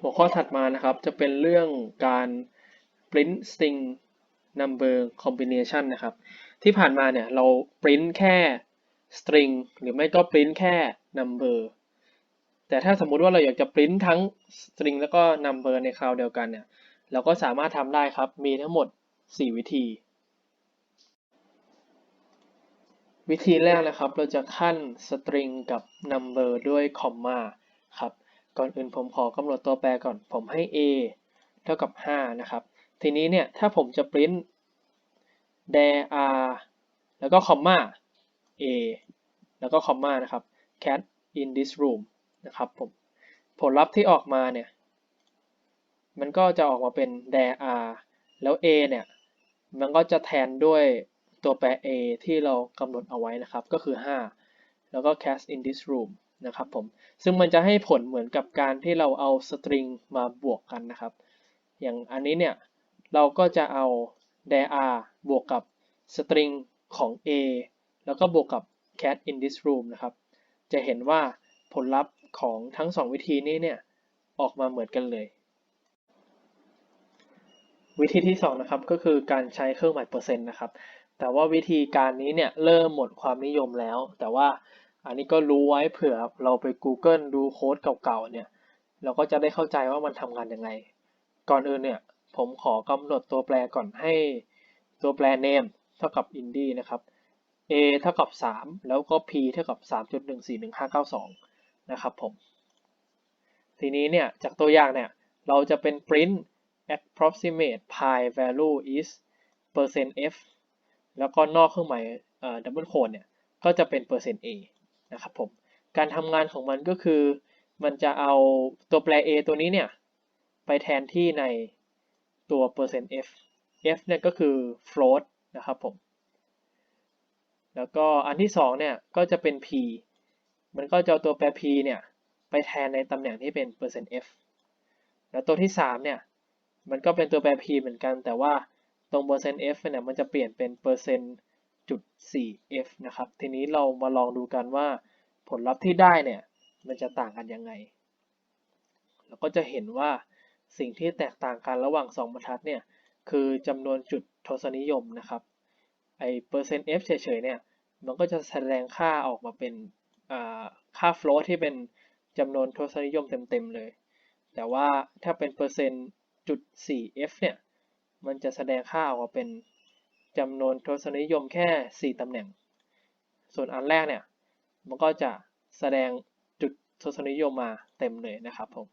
หัวข้อถัดมานะครับจะเป็นเรื่องการ print string number combination นะครับ ที่ผ่านมาเนี่ยเรา print แค่ string หรือไม่ก็ print แค่ number แต่ถ้าสมมุติว่าเราอยากจะ print ทั้ง string แล้วก็ number ในคราวเดียวกันเนี่ยเราก็สามารถทำได้ครับ มีทั้งหมด 4 วิธี วิธีแรกนะครับ เราจะขั้น string กับ number ด้วย comma ก่อนอื่นผมขอกำหนดตัวแปรก่อน ผมให้ a เท่ากับ 5 นะครับ ทีนี้เนี่ย ถ้าผมจะ print there are แล้วก็ comma a แล้วก็ comma นะครับ cat in this room นะครับผม ผลลัพธ์ที่ออกมาเนี่ย มันก็จะออกมาเป็น there are แล้ว a เนี่ย มันก็จะแทนด้วยตัวแปร a ที่เรากำหนดเอาไว้นะครับ ก็คือ 5 แล้วก็ cat in this room นะครับผมซึ่งมันจะให้ผลเหมือนกับการที่เราเอา string มาบวกกันนะครับ อย่างอันนี้เนี่ยเราก็จะเอา there are บวกกับ string ของ a แล้วก็บวกกับ cat in this room นะครับ จะเห็นว่าผลลัพธ์ของทั้ง 2 วิธีนี้เนี่ยออกมาเหมือนกันเลย วิธีที่ 2 นะครับก็คือการใช้เครื่องหมายเปอร์เซ็นต์นะครับ แต่ว่าวิธีการนี้เนี่ยเริ่มหมดความนิยมแล้ว แต่ว่า อันนี้ก็รู้ไว้เผื่อเราไป Google ดูโค้ดเก่าๆเนี่ย เราก็จะได้เข้าใจว่ามันทำงานยังไง ก่อนอื่นเนี่ย ผมขอกำหนดตัวแปรก่อนให้ตัวแปร name เท่ากับ indie นะครับ a เท่ากับ 3 แล้วก็ p เท่ากับ 3.141592 นะครับผม ทีนี้เนี่ย จากตัวอย่างเนี่ย เราจะเป็น print approximate pi value is percent %f แล้วก็นอกเครื่องหมาย double quote เนี่ย ก็จะเป็น percent %a นะครับผมการทำงานของมันก็คือ มันจะเอาตัวแปร a ตัวนี้เนี่ย ไปแทนที่ในตัว percent %f f เนี่ยก็คือ float นะครับผม แล้วก็อันที่2เนี่ยก็จะเป็น p มันก็จะเอาตัวแปร p เนี่ยไปแทนในตำแหน่งที่เป็น percent %f แล้วตัวที่3เนี่ยมันก็เป็นตัวแปร p เหมือนกันแต่ว่าตรง percent %f เนี่ยมันจะเปลี่ยนเป็นเปอร์เซ็นต์ 1.4f นะครับ ทีนี้เรามาลองดูกันว่าผลลัพธ์ที่ได้เนี่ยมันจะต่างกันยังไง เราก็จะเห็นว่าสิ่งที่แตกต่างกันระหว่าง 2 บรรทัดเนี่ยคือจำนวนจุดทศนิยมนะครับไอเปอร์เซ็นต์ f เฉยๆเนี่ยมันก็จะแสดงค่าออกมาเป็นค่าโฟลที่เป็นจำนวนทศนิยมเต็มๆเลย แต่ว่าถ้าเป็นเปอร์เซ็นต์จุด 4f เนี่ยมันจะแสดงค่าออกมาเป็น จำนวนทศนิยมแค่ 4ตำแหน่ง ส่วนอันแรกเนี่ย มันก็จะแสดงจุดทศนิยมมาเต็มเลยนะครับผม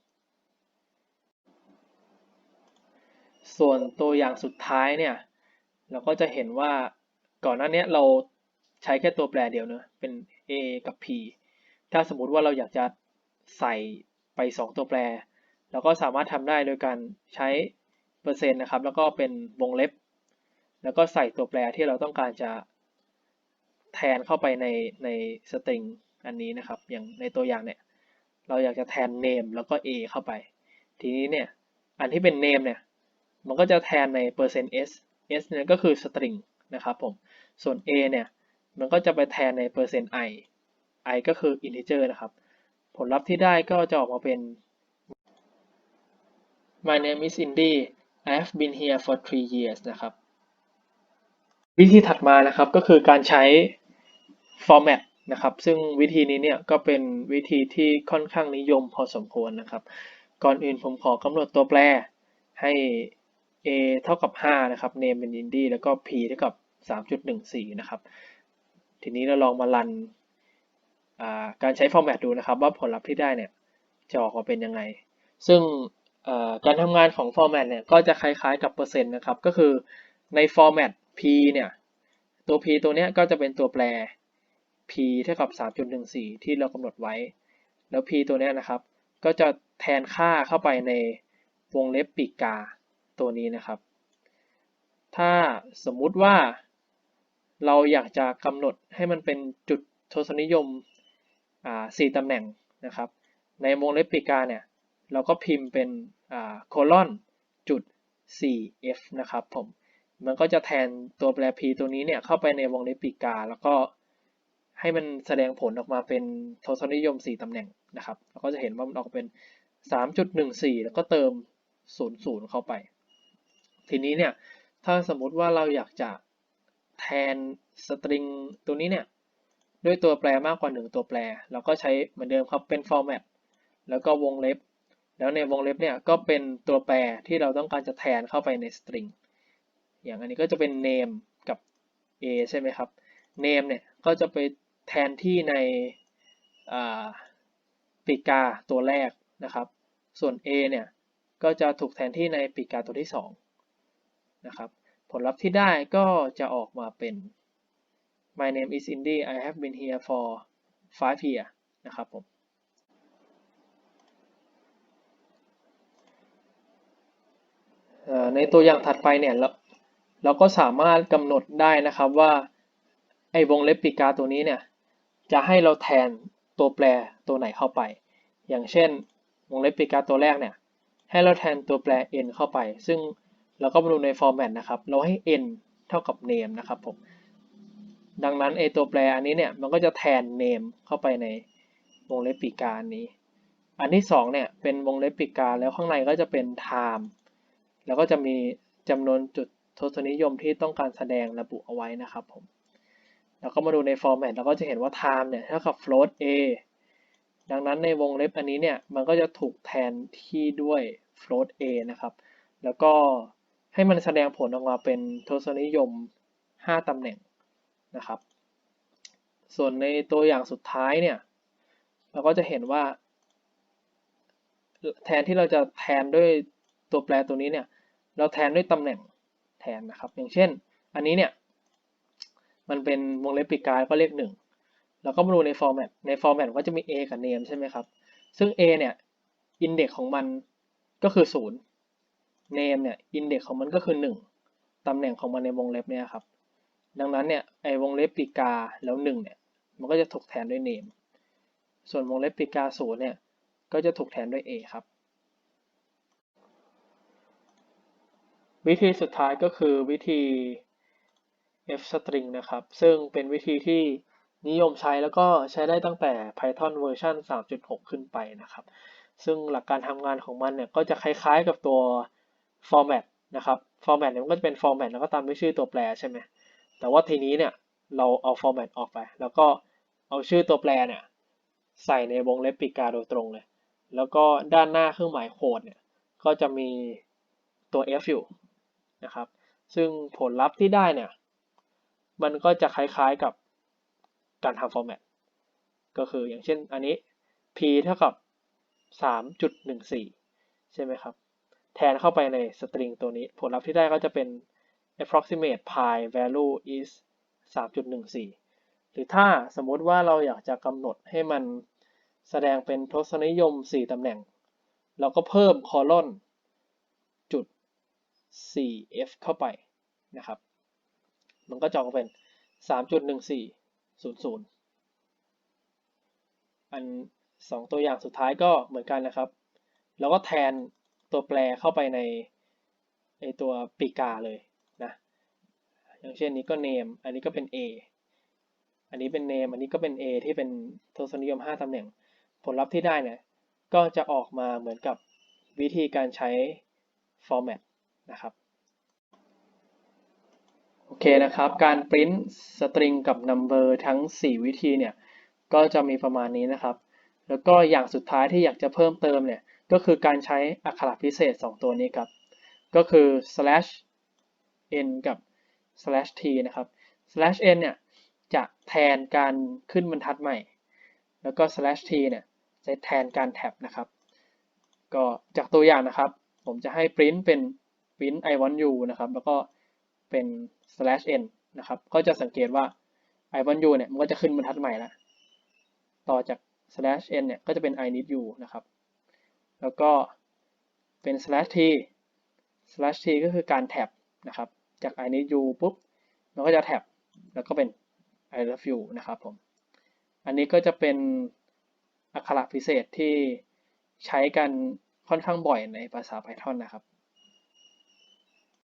ส่วนตัวอย่างสุดท้ายเนี่ย เราก็จะเห็นว่าก่อนหน้านี้เราใช้แค่ตัวแปรเดียวเนะเป็น a กับ p ถ้าสมมติว่าเราอยากจะใส่ไป 2 ตัวแปร เราก็สามารถทำได้โดยการใช้เปอร์เซ็นต์นะครับ แล้วก็เป็นวงเล็บ แล้วก็ใส่ตัวแปรที่เราต้องการจะแทนเข้าไปในในสตริงอันนี้นะครับ อย่างในตัวอย่างเนี่ยเราอยากจะแทน name แล้วก็ a เข้าไป ทีนี้เนี่ยอันที่เป็น name เนี่ยมันก็จะแทนใน percent %s s เนี่ยก็คือ string นะครับผม ส่วน a เนี่ยมันก็จะไปแทนใน percent %i i ก็คือ integer นะครับ ผลลัพธ์ที่ได้ก็จะออกมาเป็น My name is Indy I have been here for three years นะครับ วิธีถัดมานะครับก็คือการใช้ format นะครับ ซึ่งวิธีนี้เนี่ยก็เป็นวิธีที่ค่อนข้างนิยมพอสมควรนะครับ ก่อนอื่นผมขอกำหนดตัวแปรให้ a เท่ากับ 5 นะครับ name เป็น Indy แล้วก็ p เท่ากับ 3.14 นะครับ ทีนี้เราลองมารันการใช้ format ดูนะครับ ว่าผลลัพธ์ที่ได้เนี่ยจะออกมาเป็นยังไง ซึ่งการทำงานของ format เนี่ยก็จะคล้ายๆกับเปอร์เซ็นต์นะครับ ก็คือใน format p เนี่ยตัว p ตัวเนี้ยก็จะเป็นตัวแปร p เท่ากับ 3.14 ที่เรากำหนดไว้ แล้ว p ตัวเนี้ยนะครับ ก็จะแทนค่าเข้าไปในวงเล็บปีกกาตัวนี้นะครับ ถ้าสมมุติว่า เราอยากจะกำหนดให้มันเป็นจุดทศนิยม4ตำแหน่งนะครับ ในวงเล็บปีกกาเนี่ย เราก็พิมพ์เป็นโคลอนจุด 4f นะครับผม มันก็จะแทนตัวแปร p ตัวนี้เนี่ยเข้าไปในวงเล็บปีกา แล้วก็ให้มันแสดงผลออกมาเป็นทศนิยม 4ตำแหน่งนะครับเราก็จะเห็นว่ามันออกเป็น 3.14 แล้วก็เติม 00 เข้าไป ทีนี้เนี่ยถ้าสมมุติว่าเราอยากจะแทนสตริงตัวนี้เนี่ยด้วยตัวแปรมากกว่า 1 ตัวแปร เราก็ใช้เหมือนเดิมครับเป็น format แล้วก็วงเล็บ แล้วในวงเล็บเนี่ยก็เป็นตัวแปรที่เราต้องการจะแทนเข้าไปในสตริง อย่างอันนี้ก็จะเป็น name กับ a ใช่ไหมครับ name เนี่ยก็จะไปแทนที่ในปีกาตัวแรกนะครับ ส่วน a เนี่ยก็จะถูกแทนที่ในปีกาตัวที่2นะครับ ผลลัพธ์ที่ได้ก็จะออกมาเป็น my name is Indy I have been here for five years นะครับผมในตัวอย่างถัดไปเนี่ย เราก็สามารถกำหนดได้นะครับว่าไอ้วงเล็บปีกาตัวนี้เนี่ยจะให้เราแทนตัวแปรตัวไหนเข้าไป อย่างเช่น วงเล็บปีกาตัวแรกเนี่ยให้เราแทนตัวแปร n เข้าไป ซึ่งเราก็มาดูใน format นะครับ เราให้ n เท่ากับ name นะครับผม ดังนั้นไอตัวแปรอันนี้เนี่ยมันก็จะแทน name เข้าไปในวงเล็บปีกาอันี้ อันที่2เนี่ยเป็นวงเล็บปีกาแล้วข้างในก็จะเป็น time แล้วก็จะมีจำนวนจุด ทศนิยมที่ต้องการแสดงระบุเอาไว้นะครับผมแล้วก็มาดูใน format เราก็จะเห็นว่า time เนี่ยเท่ากับ float a ดังนั้นในวงเล็บอันนี้เนี่ยมันก็จะถูกแทนที่ด้วย float a นะครับ แล้วก็ให้มันแสดงผลออกมาเป็นทศนิยม 5ตำแหน่งนะครับ ส่วนในตัวอย่างสุดท้ายเนี่ยเราก็จะเห็นว่า แทนที่เราจะแทนด้วยตัวแปรตัวนี้เนี่ยเราแทนด้วยตำแหน่ง นนะครับ อย่างเช่น อันนี้เนี่ย มันเป็นวงเล็บปีกายก็เลขหนึ่งเราก็มาดูใน format ใน format ก็จะมี a กับ name ใช่ไหมครับ ซึ่ง a เนี่ย index ของมันก็คือ 0 name เนี่ย index ของมันก็คือ 1 ตำแหน่งของมันในวงเล็บเนี่ยครับ ดังนั้นเนี่ยไอวงเล็บปีกาแล้ว 1 เนี่ย มันก็จะถูกแทนด้วย name ส่วนวงเล็บปีกา0เนี่ย ก็จะถูกแทนด้วย a ครับ วิธีสุดท้ายก็คือวิธี f string นะครับ ซึ่งเป็นวิธีที่นิยมใช้แล้วก็ใช้ได้ตั้งแต่ Python เวอร์ชัน3.6 ขึ้นไปนะครับ ซึ่งหลักการทำงานของมันเนี่ยก็จะคล้ายๆกับตัว format นะครับ format เนี่ยมันก็จะเป็น format แล้วก็ตามด้วยชื่อตัวแปรใช่ไหมแต่ว่าทีนี้เนี่ยเราเอา format ออกไป แล้วก็เอาชื่อตัวแปรเนี่ยใส่ในวงเล็บปีกาโดยตรงเลย แล้วก็ด้านหน้าเครื่องหมายโคดเนี่ยก็จะมีตัว f อยู่ นะครับ ซึ่งผลลัพธ์ที่ได้เนี่ย มันก็จะคล้ายๆกับการทำ format ก็คืออย่างเช่นอันนี้ p เท่ากับ 3.14 ใช่ไหมครับ แทนเข้าไปในสตริงตัวนี้ ผลลัพธ์ที่ได้ก็จะเป็น approximate pi value is 3.14 หรือถ้าสมมติว่าเราอยากจะกำหนดให้มันแสดงเป็นทศนิยม 4 ตำแหน่ง เราก็เพิ่มคอลอน 4f เข้าไปนะครับ มันก็จออกเป็น 3.14 00 อันสองตัวอย่างสุดท้ายก็เหมือนกันนะครับ แล้วก็แทนตัวแปรเข้าไปในในตัวปีกาเลยนะ อย่างเช่นนี้ก็ name อันนี้ก็เป็น a อันนี้เป็น name อันนี้ก็เป็น a ที่เป็นทศนิยม 5ตำแหน่ง ผลลัพธ์ที่ได้เนี่ยก็จะออกมาเหมือนกับวิธีการใช้ format นะครับโอเคนะครับ การ print string กับ number ทั้ง 4 วิธีเนี่ยก็จะมีประมาณนี้นะครับ แล้วก็อย่างสุดท้ายที่อยากจะเพิ่มเติมเนี่ยก็คือการใช้อักขระพิเศษ 2 ตัวนี้ครับก็คือ slash n กับ slash t นะครับ slash n เนี่ยจะแทนการขึ้นบรรทัดใหม่ แล้วก็ slash t เนี่ยจะแทนการแท็บนะครับ ก็จากตัวอย่างนะครับ ผมจะให้ print เป็น print i want you นะครับ แล้วก็เป็น slash n นะครับ ก็จะสังเกตว่า i want you เนี่ยมันก็จะขึ้นบรรทัดใหม่ละต่อจาก slash n เนี่ยก็จะเป็น i need you นะครับ แล้วก็เป็น slash t slash t ก็คือการแท็บนะครับ จาก i need you ปุ๊บ มันก็จะแท็บแล้วก็เป็น i love you นะครับผม อันนี้ก็จะเป็นอักขระพิเศษที่ใช้กันค่อนข้างบ่อยในภาษา Python นะครับ